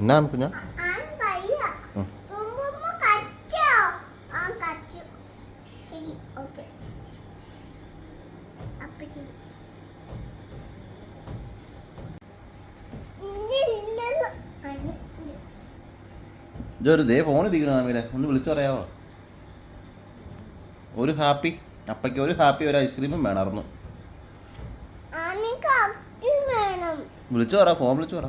എന്നാ കുഞ്ഞാ. ഇതൊരു ദേ ഫോൺ ഇരിക്കുന്നു മാമിയുടെ. ഒന്ന് വിളിച്ചു പറയാവോ? ഒരു ഹാപ്പി. അപ്പയ്ക്ക് ഒരു ഹാപ്പി ഒരു ഐസ്ക്രീമും വേണമായിരുന്നു. വിളിച്ചു പറ ഫോൺ വിളിച്ചു പറ.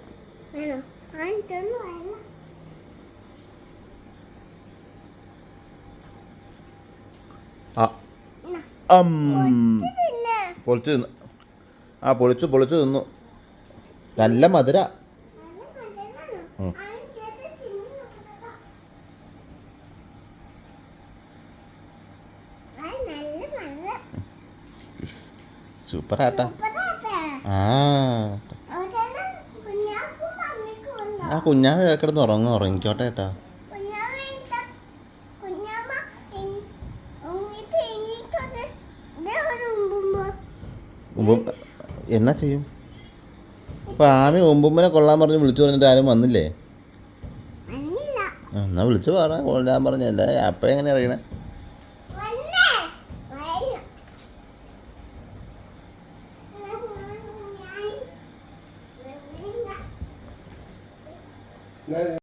പൊളിച്ചു തിന്നു. ആ പൊളിച്ചു പൊളിച്ചു തിന്നു. നല്ല മധുര. സൂപ്പറാട്ടെ. ആ. ആ കുഞ്ഞാവ് കിടന്ന് ഉറങ്ങും ഉറങ്ങിക്കോട്ടെ ഏട്ടാ എന്നാ ചെയ്യും? അപ്പൊ ആമി ഉമ്പുമ്മനെ കൊള്ളാൻ പറഞ്ഞ് വിളിച്ചു പറഞ്ഞിട്ട് ആരും വന്നില്ലേ. എന്നാ വിളിച്ചു പറ. കൊള്ളാൻ പറഞ്ഞ എന്താ അപ്പ എങ്ങനെ അറിയണേ? ഞാൻ-